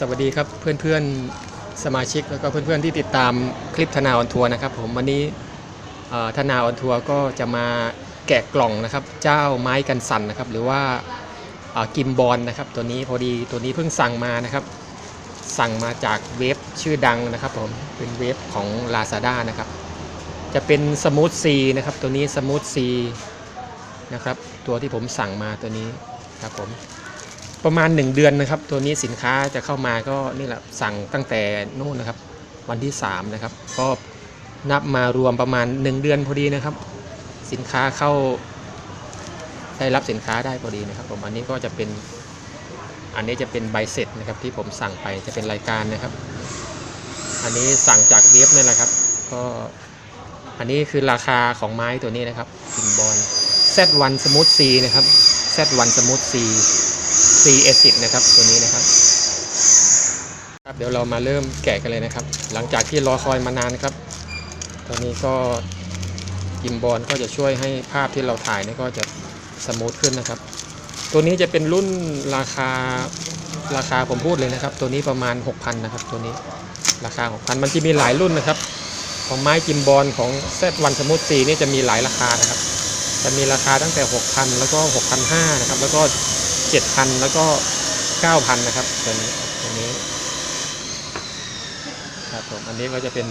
สวัสดีครับเพื่อนๆสมาชิกแล้วก็เพื่อนๆที่ติดตามคลิปธนาออนทัวร์นะครับ ผมวันนี้ธนาออนทัวร์ก็จะมาแกะกล่องนะครับ เจ้าไม้กันสั่นนะครับ หรือว่ากิมบอลนะครับ ตัวนี้พอดีตัวนี้เพิ่งสั่งมานะครับ สั่งมาจากเว็บชื่อดังนะครับ ผมเป็นเว็บของ Lazada นะครับ จะเป็นสมูทซีนะครับ ตัวนี้สมูทซีนะครับ ตัวที่ผมสั่งมาตัวนี้ครับผม ประมาณ 1 เดือนนะครับ ตัวนี้สินค้าจะเข้ามาก็นี่แหละสั่งตั้งแต่นู่นนะครับ วันที่ 3 นะครับ ก็นับมารวมประมาณ 1 เดือนพอดีนะครับ สินค้าเข้าได้รับสินค้าได้พอดีนะครับ ผมอันนี้ก็จะเป็นอันนี้จะเป็นใบเสร็จนะครับ ที่ผมสั่งไปจะเป็นรายการนะครับ อันนี้สั่งจากเว็บนี่แหละครับ ก็อันนี้คือราคาของไม้ตัวนี้นะครับกินบอล Z1 Smooth C นะครับ Z1 Smooth C C Acid นะครับตัวนี้นะครับครับเดี๋ยวเรามาเริ่มแกะกันเลยนะครับ หลังจากที่รอคอยมานานครับตอนนี้ก็กิมบอลก็จะช่วยให้ภาพที่เราถ่ายนี่ก็จะสมูทขึ้นนะครับ ตัวนี้จะเป็นรุ่นราคาราคาผมพูดเลยนะครับ ตัวนี้ประมาณ 6,000นะครับ ตัวนี้ราคา 6,000 มันจะมีหลายรุ่นนะครับ ของไม้กิมบอลของ Z1 Smooth C นี่จะมีหลายราคานะครับ จะมีราคาตั้งแต่ 6,000 แล้วก็ 6,500นะครับ แล้วก็ 7,000 แล้วก็ 9,000 นะครับตัวนี้ตัวนี้ครับผมอันนี้ก็จะเป็น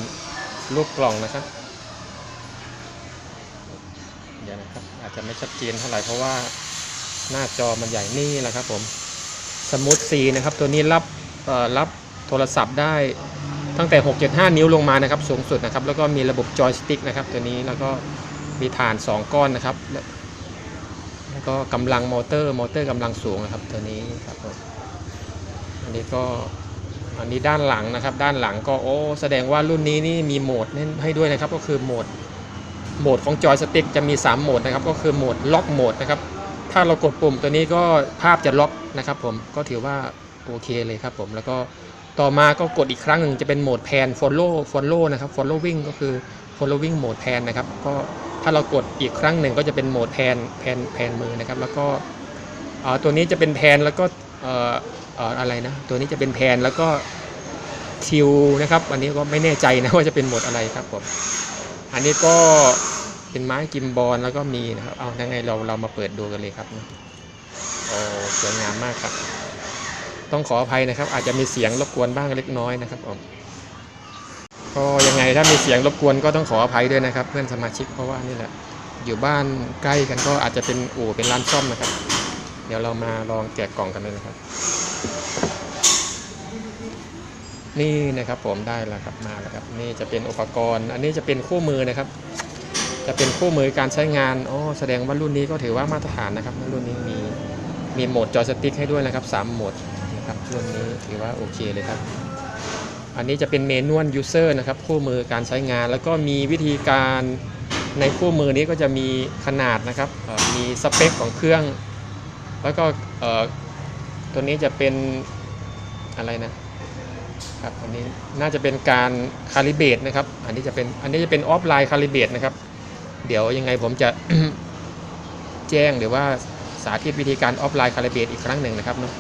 รูปกล่องนะครับ เดี๋ยวนะครับ อาจจะไม่ชัดเจนเท่าไหร่เพราะว่าหน้าจอมันใหญ่นี่แหละครับผมสมูทซีนะครับ ตัวนี้รับรับโทรศัพท์ได้ตั้งแต่ 6.5 นิ้วลงมานะครับ สูงสุดนะครับ แล้วก็มีระบบจอยสติ๊กนะครับ ตัวนี้แล้วก็มีฐาน 2 ก้อนนะครับ ก็กำลังมอเตอร์ มอเตอร์กำลังสูงนะครับตัวนี้ครับผมอันนี้ก็อันนี้ด้านหลังนะครับ ด้านหลังก็โอ้แสดงว่ารุ่นนี้นี่มีโหมดให้ด้วยนะครับ ก็คือโหมดโหมดของจอยสติ๊กจะมี 3 โหมดนะครับ ก็คือโหมดล็อกโหมดนะครับ ถ้าเรากดปุ่มตัวนี้ก็ภาพจะล็อกนะครับผมก็ถือว่าโอเคเลยครับผมแล้วก็ต่อมาก็กดอีกครั้งหนึ่งจะเป็นโหมดแพน follow follow นะครับ following ก็คือ following โหมดแพนนะครับ ก็ ถ้าเรากดอีกครั้งหนึ่งก็จะเป็นโหมดแพนแพนแพนมือนะครับ แล้วก็อ่อตัวนี้จะเป็นแพนแล้วก็เอ่ออะไรนะ ตัวนี้จะเป็นแพนแล้วก็ทิวนะครับ อันนี้ก็ไม่แน่ใจนะว่าจะเป็นโหมดอะไรครับผม อันนี้ก็เป็นไม้กิมบอลแล้วก็มีนะครับ เอายังไงเราเรามาเปิดดูกันเลยครับนะโอ้สวยงามมากครับ ต้องขออภัยนะครับ อาจจะมีเสียงรบกวนบ้างเล็กน้อยนะครับผม ก็ยังไงถ้ามีเสียงรบกวนก็ต้องขออภัยด้วยนะครับ เพื่อนสมาชิกเพราะว่านี่แหละอยู่บ้านใกล้กันก็อาจจะเป็นอู่เป็นร้านซ่อมนะครับ เดี๋ยวเรามาลองแกะกล่องกันเลยนะครับ นี่นะครับผมได้แล้วครับมาแล้วครับ นี่จะเป็นอุปกรณ์ อันนี้จะเป็นคู่มือนะครับ จะเป็นคู่มือการใช้งานอ๋อแสดงว่ารุ่นนี้ก็ถือว่ามาตรฐานนะครับ รุ่นนี้มีมีโหมดจอยสติ๊กให้ด้วยนะครับ3โหมดนะครับรุ่นนี้ถือว่าโอเคเลยครับ อันนี้จะเป็นเมนวลยูเซอร์นะครับคู่มือการใช้งาน แล้วก็มีวิธีการในคู่มือนี้ก็จะมีขนาดนะครับมีสเปคของเครื่อง แล้วก็ตัวนี้จะเป็นอะไรนะครับอันนี้น่าจะเป็นการคาลิเบตนะครับอันนี้จะเป็นอันนี้จะเป็นออฟไลน์คาลิเบตนะครับ เดี๋ยวยังไงผมจะแจ้งหรือว่าสาธิตวิธีการออฟไลน์คาลิเบตอีกครั้งหนึ่งนะครับเนาะ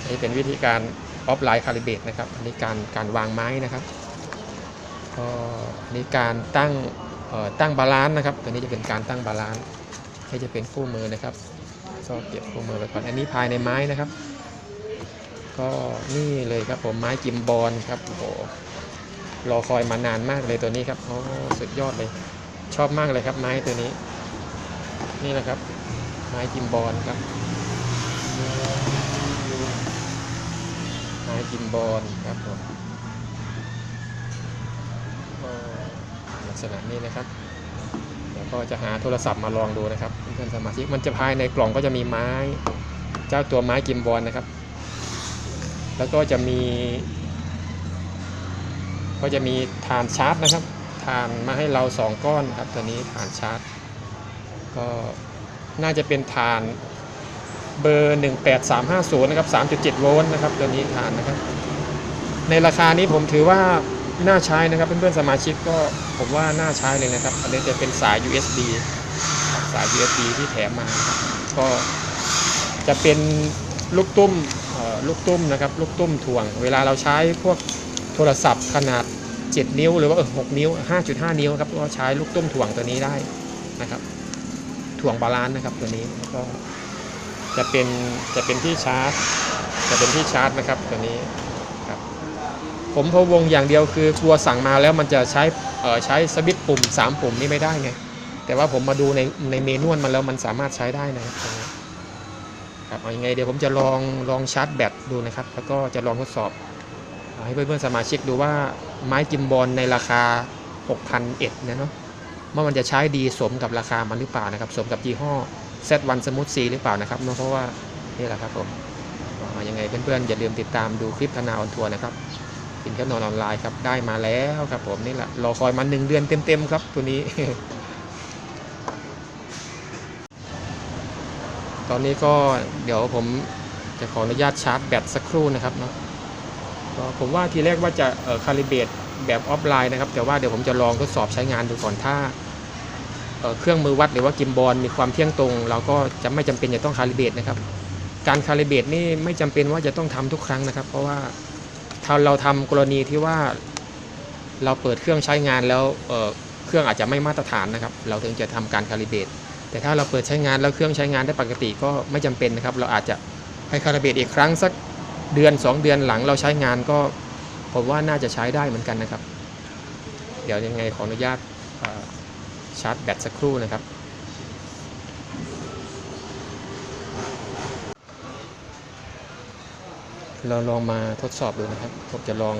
อันนี้เป็นวิธีการ ออฟไลน์คาลิเบตนะครับอันนี้การการวางไม้นะครับก็อันนี้การตั้งเอ่อตั้งบาลานซ์นะครับ ตัวนี้จะเป็นการตั้งบาลานซ์ให้จะเป็นคู่มือนะครับก็เก็บคู่มือไว้ก่อนอันนี้ภายในไม้นะครับ ก็นี่เลยครับผมไม้กิมบอลครับโอ้โหรอคอยมานานมากเลยตัวนี้ครับโอ้สุดยอดเลย ชอบมากเลยครับไม้ตัวนี้ นี่แหละครับ ไม้กิมบอลครับ ไม้กิมบอลครับผมก็ลักษณะนี้นะครับเดี๋ยวก็จะหาโทรศัพท์มาลองดูนะครับเพื่อนสมาชิกมันจะภายในกล่องก็จะมีไม้เจ้าตัวไม้กิมบอลนะครับ แล้วก็จะมี ก็จะมีฐานชาร์จนะครับฐานมาให้เรา 2 ก้อนครับตัวนี้ฐานชาร์จ ก็น่าจะเป็นฐาน เบอร์ 18350 นะครับ 3.7 โวลต์นะครับ ตัวนี้ฐานนะครับ ในราคานี้ผมถือว่าน่าใช้นะครับ เพื่อนๆสมาชิกก็ผมว่าน่าใช้เลยนะครับ อันนี้จะเป็นสาย USB สาย USB ที่แถมมาครับก็จะเป็นลูกตุ้มลูกตุ้มนะครับ ลูกตุ้มถ่วง เวลาเราใช้พวกโทรศัพท์ขนาด 7 นิ้ว หรือว่า6นิ้ว 5.5 นิ้วครับก็ใช้ลูกตุ้มถ่วงตัวนี้ได้นะครับ ถ่วงบาลานซ์นะครับตัวนี้แล้วก็ จะเป็นจะเป็นที่ชาร์จ จะเป็นที่ชาร์จนะครับตัวนี้ครับผมพะวงอย่างเดียวคือกลัวสั่งมาแล้วมันจะใช้ใช้สวิตช์ปุ่ม 3 ปุ่มนี่ไม่ได้ไงแต่ว่าผมมาดูในในเมนูมันแล้วมันสามารถใช้ได้นะครับครับเอายังไงเดี๋ยวผมจะลองลองชาร์จแบตดูนะครับ แล้วก็จะลองทดสอบเอาให้เพื่อนๆสมาชิกดูว่าไม้กิมบอลในราคา 6,001นะเนาะว่ามันจะใช้ดีสมกับราคามันหรือเปล่านะครับ สมกับยี่ห้อ Z1 Smooth C หรือเปล่านะครับเนอะเพราะว่านี่แหละครับผมอ่ายังไงเพื่อนๆอย่าลืมติดตามดูคลิปธนาออนทัวร์นะครับกินแค่นอนออนไลน์ครับได้มาแล้วครับผมนี่แหละรอคอยมาหนึ่งเดือนเต็มๆครับตัวนี้ ตอนนี้ก็เดี๋ยวผมจะขออนุญาตชาร์จแบตสักครู่นะครับเนาะผมว่าทีแรกว่าจะคาลิเบตแบบออฟไลน์นะครับ แต่ว่าเดี๋ยวผมจะลองทดสอบใช้งานดูก่อนถ้า เเครื่องมือวัดหรือว่ากิมบอลมีความเที่ยงตรง เราก็จะไม่จำเป็นจะต้องคาลิเบตนะครับ การคาลิเบตนี่ไม่จำเป็นว่าจะต้องทำทุกครั้งนะครับ เพราะว่าถ้าเราทำกรณีที่ว่าเราเปิดเครื่องใช้งานแล้วเเครื่องอาจจะไม่มาตรฐานนะครับ เราถึงจะทำการคาลิเบตแต่ถ้าเราเปิดใช้งานแล้วเครื่องใช้งานได้ปกติก็ไม่จำเป็นนะครับ เราอาจจะให้คาลิเบตอีกครั้งสักเดือน 2 เดือนหลังเราใช้งานก็ผมว่าน่าจะใช้ได้เหมือนกันนะครับ เดี๋ยวยังไงขออนุญาต ชาร์จแบตสักครู่นะครับ เราลองมาทดสอบดูนะครับ ผมจะลอง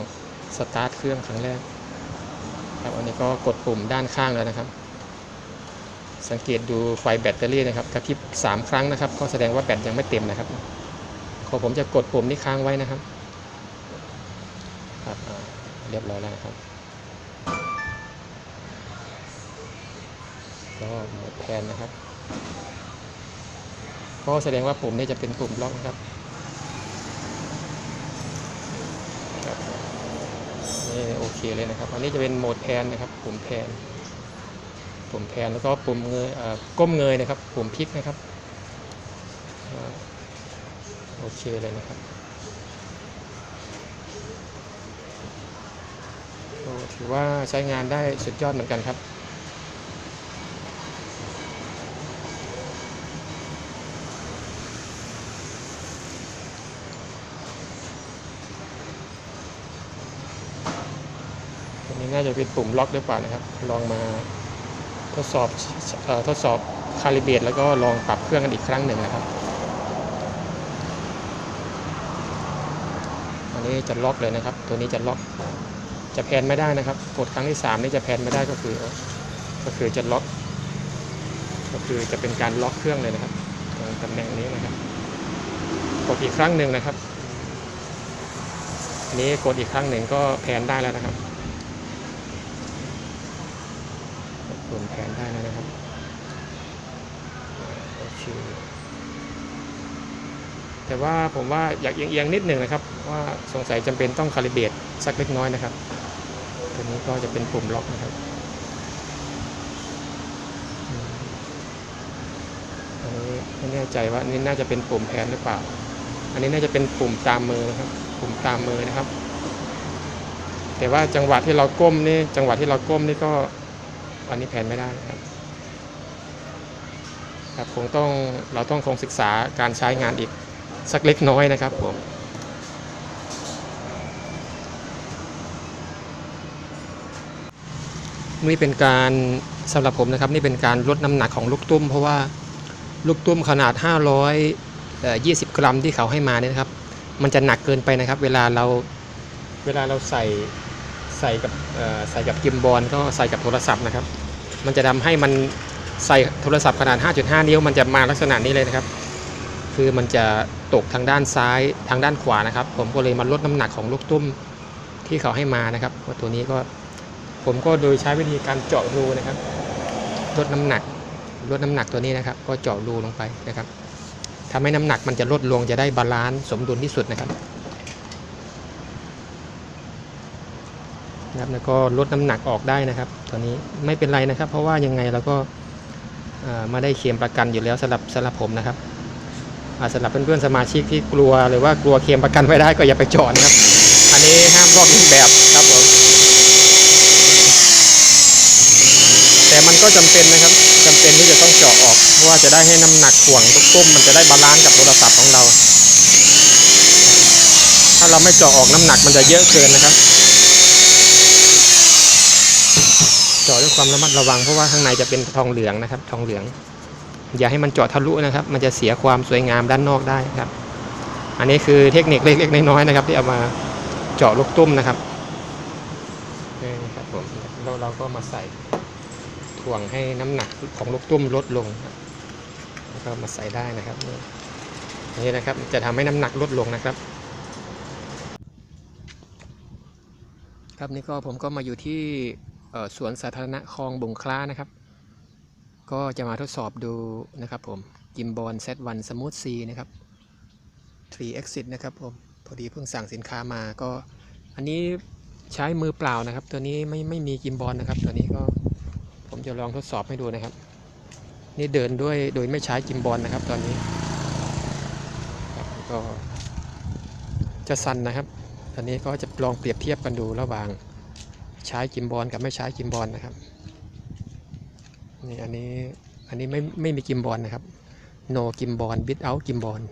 สตาร์ทเครื่องครั้งแรก ครับอันนี้ก็กดปุ่มด้านข้างแล้วนะครับ สังเกตดูไฟแบตเตอรี่นะครับกระพริบ3ครั้งนะครับ ก็แสดงว่าแบตยังไม่เต็มนะครับขอผมจะกดปุ่มนี้ค้างไว้นะครับ ครับเรียบร้อยแล้วนะครับ ก็หมดแทนนะครับก็แสดงว่าปุ่มนี้จะเป็นปุ่มล็อกนะครับนี่โอเคเลยนะครับ อันนี้จะเป็นโหมดแพนนะครับ ปุ่มแพนปุ่มแพนแล้วก็ปุ่มเงยก้มเงยนะครับ ปุ่มพลิกนะครับโอเคเลยนะครับถือว่าใช้งานได้สุดยอดเหมือนกันครับ อั น่าจะเป็นปุ่มล็อกหรือเปล่านะครับ ลองมาทดสอบออทดสอบคาลิเบรตแล้วก็ลองปรับเครื่องกันอีกครั้งหนึ่งนะครับ อันนี้จะล็อกเลยนะครับ ตัวนี้จะล็อก จะแพนไม่ได้นะครับ กดครั้งที่ 3 นี่จะแพนไม่ได้ก็คือ ก็คือจะล็อก ก็คือจะเป็นการล็อกเครื่องเลยนะครับตำแหน่งนี้นะครับ กดอีกครั้งหนึ่งนะครับอันนี้กดอีกครั้งหนึ่งก็แพนได้แล้วนะครับ กดแผนได้นะครับโอเคแต่ว่าผมว่าอยากเอียงๆนิดหนึ่งนะครับ ว่าสงสัยจำเป็นต้องคาลิเบตสักเล็กน้อยนะครับตัวนี้ก็จะเป็นปุ่มล็อกนะครับอืมอันนี้ไม่แน่ใจว่านี่น่าจะเป็นปุ่มแพนหรือเปล่า อันนี้น่าจะเป็นปุ่มตามมือนะครับ ปุ่มตามมือนะครับ แต่ว่าจังหวะที่เราก้มนี่จังหวะที่เราก้มนี่ก็ อันนี้แผนไม่ได้ครับครับคงต้องเราต้องคงศึกษาการใช้งานอีกสักเล็กน้อยนะครับผมนี่เป็นการสำหรับผมนะครับนี่เป็นการลดน้ำหนักของลูกตุ้ม เพราะว่าลูกตุ้มขนาด 520 กรัมที่เขาให้มาเนี่ยนะครับ มันจะหนักเกินไปนะครับ เวลาเราเวลาเราใส่ ใส่กับใส่กับกิมบอลก็ใส่กับโทรศัพท์นะครับ มันจะทำให้มันใส่โทรศัพท์ขนาด 5.5 นิ้ว มันจะมาลักษณะนี้เลยนะครับ คือมันจะตกทางด้านซ้ายทางด้านขวานะครับ ผมก็เลยมาลดน้ำหนักของลูกตุ้มที่เขาให้มานะครับว่าตัวนี้ก็ผมก็โดยใช้วิธีการเจาะรูนะครับลดน้ำหนักลดน้ำหนักตัวนี้นะครับ ก็เจาะรูลงไปนะครับทำให้น้ำหนักมันจะลดลงจะได้บาลานซ์สมดุลที่สุดนะครับ นะครับแล้วก็ลดน้ำหนักออกได้นะครับตัวนี้ไม่เป็นไรนะครับ เพราะว่ายังไงเราก็ม่ได้เคลมประกันอยู่แล้วสำหรับสำหรับผมนะครับสำหรับเพื่อนๆสมาชิกที่กลัวหรือว่ากลัวเคลมประกันไม่ได้ก็อย่าไปจอดนะครับ อันนี้ห้ามลอกเลียนแบบครับผมแต่มันก็จำเป็นนะครับจำเป็นที่จะต้องเจาะออกเพราะว่าจะได้ให้น้ำหนักถ่วงลูกตุ้มมันจะได้บาลานซ์กับโทรศัพท์ของเรา ถ้าเราไม่เจาะออกน้ำหนักมันจะเยอะเกินนะครับ จาะด้วยความระมัดระวังเพราะว่าข้างในจะเป็นทองเหลืองนะครับ ทองเหลือง อย่าให้มันเจาะทะลุนะครับ มันจะเสียความสวยงามด้านนอกได้ครับ อันนี้คือเทคนิคเล็กๆน้อยๆนะครับ ที่เอามาเจาะลูกตุ้มนะครับนี่ครับผมเราเราก็มาใส่ถ่วงให้น้ำหนักของลูกตุ้มลดลงแล้วก็มาใส่ได้นะครับนี่นี่นะครับจะทำให้น้ำหนักลดลงนะครับ ครับนี่ก็ผมก็มาอยู่ที่ สวนสาธารณะคลองบุงคล้านะครับ ก็จะมาทดสอบดูนะครับผมกิมบอล Z1 Smooth C นะครับ 3 Exit นะครับผมพอดีเพิ่งสั่งสินค้ามาก็ อันนี้ใช้มือเปล่านะครับ ตัวนี้ไม่ไม่มีกิมบอลนะครับ ตัวนี้ก็ผมจะลองทดสอบให้ดูนะครับ นี่เดินด้วยโดยไม่ใช้กิมบอลนะครับ ตอนนี้ก็จะสั่นนะครับ ตอนนี้ก็จะลองเปรียบเทียบกันดูระหว่าง ใช้กิมบอลกับไม่ใช้กิมบอลนะครับนี่อันนี้อันนี้ไม่ไม่มีกิมบอลนะครับ no กิมบอล without กิมบอล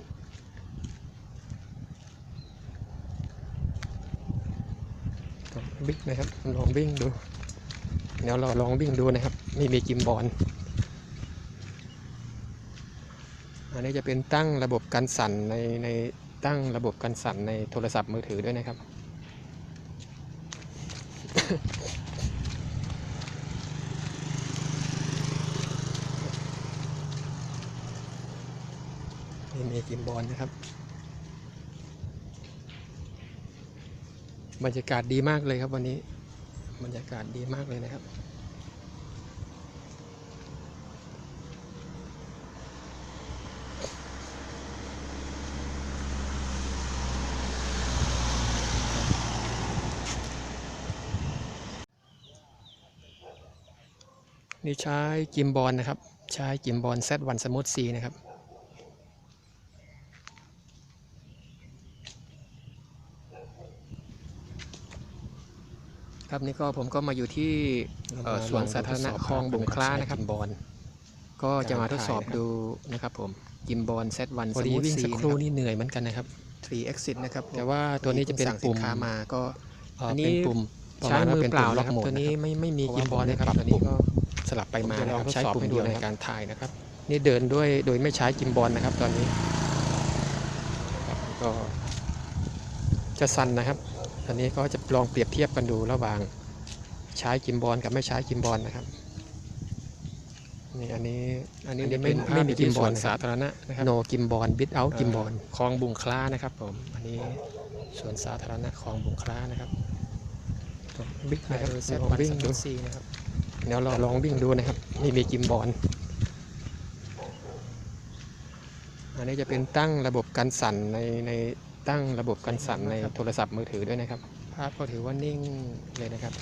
วิ่งนะครับลองวิ่งดูเดี๋ยวเราลองวิ่งดูนะครับ ไม่มีกิมบอลอันนี้จะเป็นตั้งระบบการสั่นในในตั้งระบบการสั่นในโทรศัพท์มือถือด้วยนะครับ กิมบอลนะครับ บรรยากาศดีมากเลยครับวันนี้ บรรยากาศดีมากเลยนะครับนี่ใช้กิมบอลนะครับ ใช้กิมบอล Z1 Smooth C นะครับ ครับนี่ก็ผมก็มาอยู่ที่เอ่อสวนสาธารณะคลองบุงคล้านะครับบอลก็จะมาทดสอบดูนะครับผมกิมบอล Z1 พอดีวิ่งสักครู่นี่เหนื่อยเหมือนกันนะครับ3 exit นะครับแต่ว่าตัวนี้จะเป็นปุ่มมาก็อันนี้ปุ่มใช้มือเปล่านะครับตัวนี้ไม่ไม่มีกิมบอลนะครับตัวนี้ก็สลับไปมานะครับใช้ปุ่มเดียวในการถ่ายนะครับ นี่เดินด้วยโดยไม่ใช้กิมบอลนะครับตอนนี้ครับก็จะสั่นนะครับ อันนี้ก็จะลองเปรียบเทียบกันดูระหว่างใช้กิมบอลกับไม่ใช้กิมบอลนะครับนี่อันนี้อันนี้ไม่ไม่มีกิมบอลสาธารณะนะครับ no กิมบอล without กิมบอลคลองบุงคล้านะครับผมอันนี้สวนสาธารณะคลองบุงคล้านะครับบิ๊กนะครับลองวิ่งดูนะครับเดี๋ยวเราลองวิ่งดูนะครับนี่มีกิมบอลอันนี้จะเป็นตั้งระบบการสั่นในใน ตั้งระบบการสั่นในโทรศัพท์มือถือด้วยนะครับ ภาพก็ถือว่านิ่งเลยนะครับ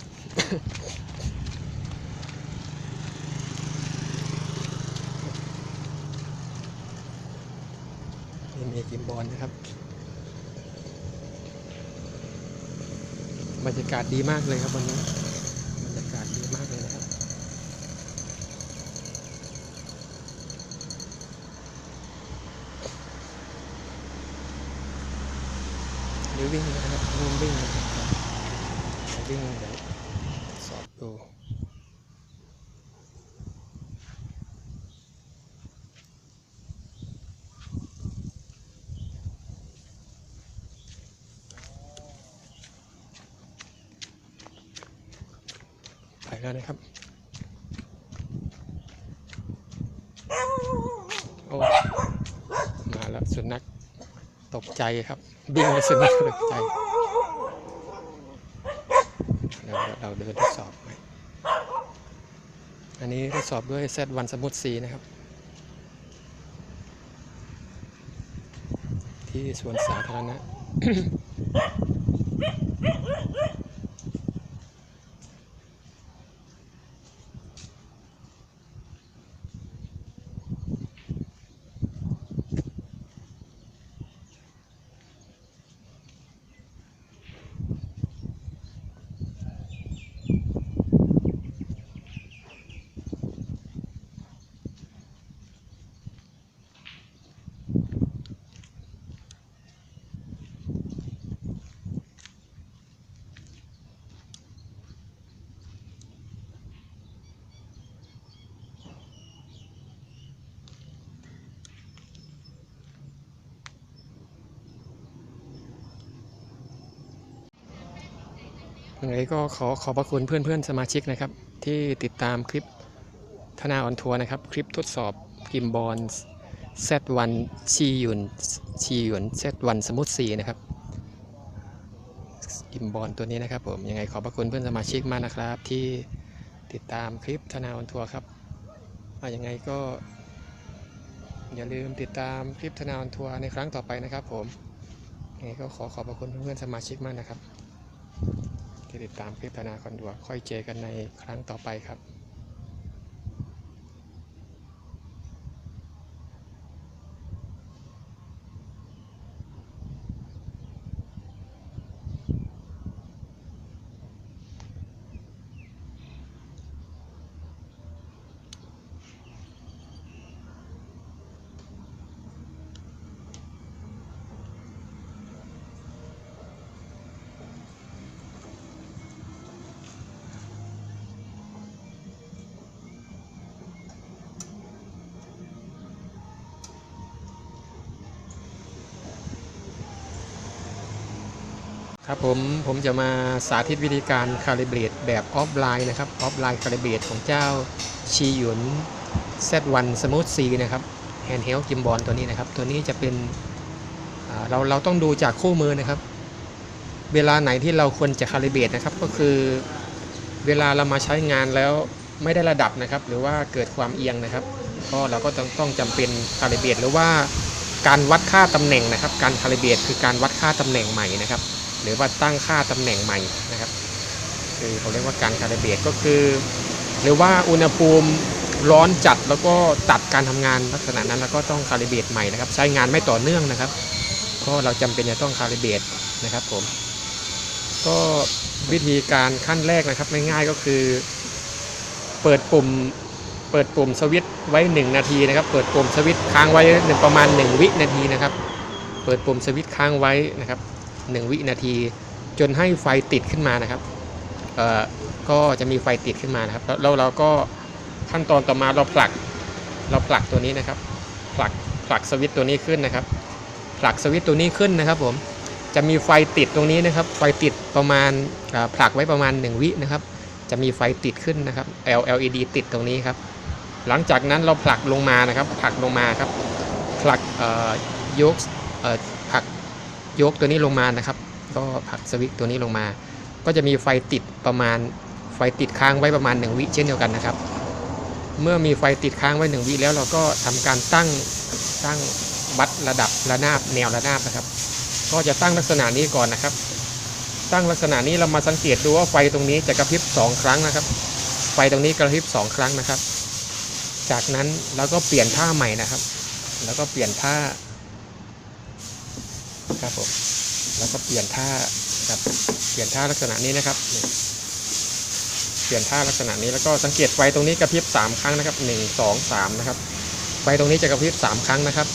นี่มีกิมบอลนะครับ บรรยากาศดีมากเลยครับวันนี้ บรรยากาศดีมากเลยนะครับ เดี๋ยววิ่งนะครับร่ วมวิ่งนะครับเดี๋ยววิ่งเดี๋ยวสอบดูไปแล้วนะครับ โอ้มาแล้วสุนัขตกใจครับ วิ่งในสุนัขตกใจ เราเดินทดสอบไหมอันนี้ทดสอบด้วย Z1 Smooth C นะครับ ที่สวนสาธารณะ ยังไงก็ขอขอบพระคุณเพื่อนเพื่อนๆสมาชิกนะครับ ที่ติดตามคลิปธนาออนทัวร์นะครับ คลิปทดสอบกิมบอล Z1 ชียุนชียุน Z1 สมุทสีนะครับกิมบอลตัวนี้นะครับผมยังไงขอบพระคุณเพื่อนสมาชิกมากนะครับ ที่ติดตามคลิปธนาออนทัวร์ครับอะยังไงก็ อย่าลืมติดตามคลิปธนาออนทัวร์ในครั้งต่อไปนะครับ ผมยังไงก็ขอขอบพระคุณเพื่อนๆสมาชิกมากนะครับ ที่ติดตามคลิปธนาคอนดัวค่อยเจอกันในครั้งต่อไปครับ ครับผมผมจะมาสาธิตวิธีการคาลิเบรตแบบออฟไลน์นะครับออฟไลน์คาลิเบรตของเจ้าชีหยุน Z1 Smooth C นะครับแฮนด์เฮลกิมบอลตัวนี้นะครับ ตัวนี้จะเป็นเราเราต้องดูจากคู่มือนะครับ เวลาไหนที่เราควรจะคาลิเบรตนะครับ ก็คือเวลาเรามาใช้งานแล้วไม่ได้ระดับนะครับ หรือว่าเกิดความเอียงนะครับ ก็เราก็ต้องต้องจำเป็นคาลิเบรตหรือว่าการวัดค่าตำแหน่งนะครับ การคาลิเบรตคือการวัดค่าตำแหน่งใหม่นะครับ หรือว่าตั้งค่าตำแหน่งใหม่นะครับ คือเขาเรียกว่าการคาลิเบรตก็คือ หรือว่าอุณหภูมิร้อนจัดแล้วก็ตัดการทำงานลักษณะนั้นแล้วก็ต้องคาลิเบรตใหม่นะครับ ใช้งานไม่ต่อเนื่องนะครับก็เราจำเป็นจะต้องคาลิเบรตนะครับผมก็วิธีการขั้นแรกนะครับง่ายๆก็คือ เปิดปุ่มเปิดปุ่มสวิตช์ไว้ 1 นาทีนะครับ เปิดปุ่มสวิตช์ค้างไว้ประมาณ 1 วินาทีนะครับ เปิดปุ่มสวิตช์ค้างไว้นะครับ 1 วินาที จนให้ไฟติดขึ้นมานะครับก็จะมีไฟติดขึ้นมานะครับ แล้วเราก็ขั้นตอนต่อมาเราผลักเราผลักตัวนี้นะครับผลักผลักสวิตตัวนี้ขึ้นนะครับ ผลักสวิตตัวนี้ขึ้นนะครับ ผมจะมีไฟติดตรงนี้นะครับ ไฟติดประมาณผลักไว้ประมาณ 1 วินะครับ จะมีไฟติดขึ้นนะครับ LED ติดตรงนี้ครับ หลังจากนั้นเราผลักลงมานะครับ ผลักลงมาครับผลักยก ยกตัวนี้ลงมานะครับ ก็ผลักสวิตตัวนี้ลงมา ก็จะมีไฟติดประมาณไฟติดค้างไว้ประมาณ 1 วิเช่นเดียวกันนะครับ เมื่อมีไฟติดค้างไว้ 1 วิแล้วเราก็ทำการตั้งตั้งวัดระดับระนาบแนวระนาบนะครับ ก็จะตั้งลักษณะนี้ก่อนนะครับ ตั้งลักษณะนี้เรามาสังเกตดูว่าไฟตรงนี้จะกระพริบ 2 ครั้งนะครับ ไฟตรงนี้กระพริบ 2 ครั้งนะครับ จากนั้นเราก็เปลี่ยนท่าใหม่นะครับ แล้วก็เปลี่ยนท่า ครับผมแล้วก็เปลี่ยนท่าครับเปลี่ยนท่าลักษณะนี้นะครับเปลี่ยนท่าลักษณะนี้แล้วก็สังเกตไฟตรงนี้กระพริบ3ครั้งนะครับ1 2 3นะครับไฟตรงนี้จะกระพริบ3ครั้งนะครับ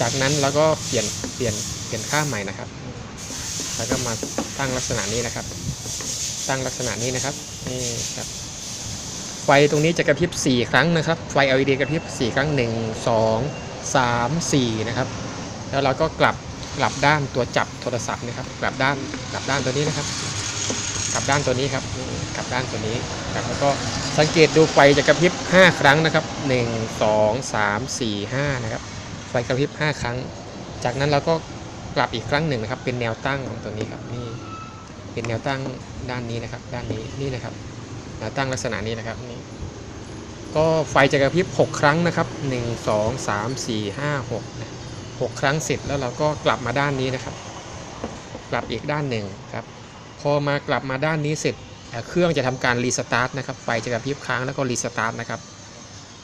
จากนั้นเราก็เปลี่ยนเปลี่ยนเปลี่ยนค่าใหม่นะครับ แล้วก็มาตั้งลักษณะนี้นะครับ ตั้งลักษณะนี้นะครับนี่ครับไฟตรงนี้จะกระพริบ 4 ครั้งนะครับ ไฟ LED กระพริบ 4 ครั้ง 1 2 3 4 นะครับ แล้วเราก็กลับ กลับด้านตัวจับโทรศัพท์นะครับ กลับด้านกลับด้านตัวนี้นะครับ กลับด้านตัวนี้ครับกลับด้านตัวนี้ครับแล้วก็สังเกตดูไฟจะกระพริบ 5 ครั้งนะครับ 1 2 3 4 5นะครับไฟกระพริบ 5 ครั้ง จากนั้นเราก็กลับอีกครั้งหนึ่งนะครับ เป็นแนวตั้งของตัวนี้ครับนี่เป็นแนวตั้งด้านนี้นะครับ ด้านนี้นี่นะครับแนวตั้งลักษณะนี้นะครับนี่ก็ไฟจะกระพริบ 6 ครั้งนะครับ 1 2 3 4 5 6นะ 6 ครั้งเสร็จแล้วเราก็กลับมาด้านนี้นะครับ กลับอีกด้านหนึ่งครับพอมากลับมาด้านนี้เสร็จเครื่องจะทำการรีสตาร์ทนะครับไฟจะกระพริบค้างแล้วก็รีสตาร์ทนะครับ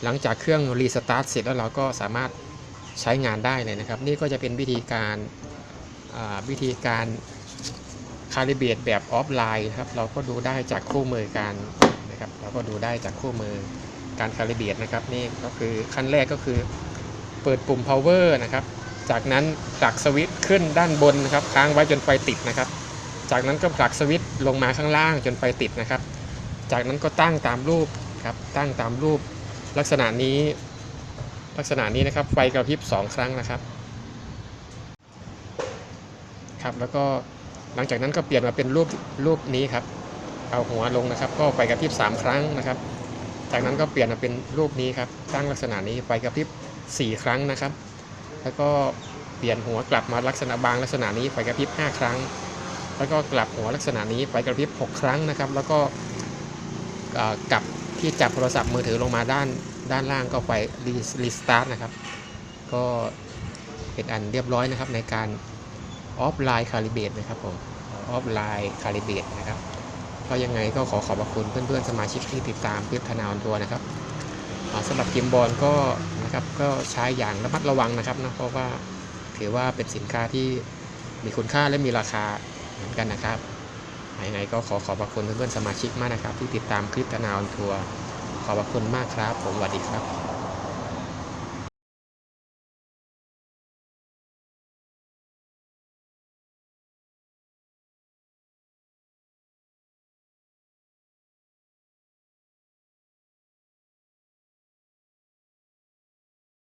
หลังจากเครื่องรีสตาร์ทเสร็จแล้วเราก็สามารถใช้งานได้เลยนะครับ นี่ก็จะเป็นวิธีการวิธีการคาลิเบรตแบบออฟไลน์นะครับเราก็ดูได้จากคู่มือการนะครับเราก็ดูได้จากคู่มือการคาลิเบรตนะครับนี่ก็คือขั้นแรกก็คือเปิดปุ่ม power นะครับ จากนั้นผลักสวิตช์ขึ้นด้านบนนะครับ ค้างไว้จนไฟติดนะครับ จากนั้นก็ผลักสวิตช์ลงมาข้างล่างจนไฟติดนะครับ จากนั้นก็ตั้งตามรูปครับ ตั้งตามรูปลักษณะนี้ ลักษณะนี้นะครับ ไฟกระพริบสองครั้งนะครับ ครับ แล้วก็หลังจากนั้นก็เปลี่ยนมาเป็นรูปรูปนี้ครับ เอาหัวลงนะครับ ก็ไฟกระพริบ 3 ครั้งนะครับ จากนั้นก็เปลี่ยนมาเป็นรูปนี้ครับ ตั้งลักษณะนี้ไฟกระพริบ 4 ครั้งนะครับ แล้วก็เปลี่ยนหัวกลับมาลักษณะบางลักษณะนี้ไฟกระพริบ 5 ครั้ง แล้วก็กลับหัวลักษณะนี้ไฟกระพริบ 6 ครั้งนะครับ แล้วก็กลับที่จับโทรศัพท์มือถือลงมาด้านด้านล่างก็ไฟรีสตาร์ทนะครับ ก็เป็นอันเรียบร้อยนะครับในการออฟไลน์คาลิเบตนะครับผมออฟไลน์คาลิเบตนะครับก็ยังไงก็ขอขอบพระคุณเพื่อนๆ สมาชิกที่ติดตามคลิปธนาออนตัวนะครับ สำหรับกิมบอลก็นะครับก็ใช้อย่างระมัดระวังนะครับนะเพราะว่าถือว่าเป็นสินค้าที่มีคุณค่าและมีราคาเหมือนกันนะครับยังไงก็ขอขอบพระคุณเพื่อนๆสมาชิกมากนะครับ ที่ติดตามคลิปธนาออนทัวร์ขอบพระคุณมากครับ ผมสวัสดีครับ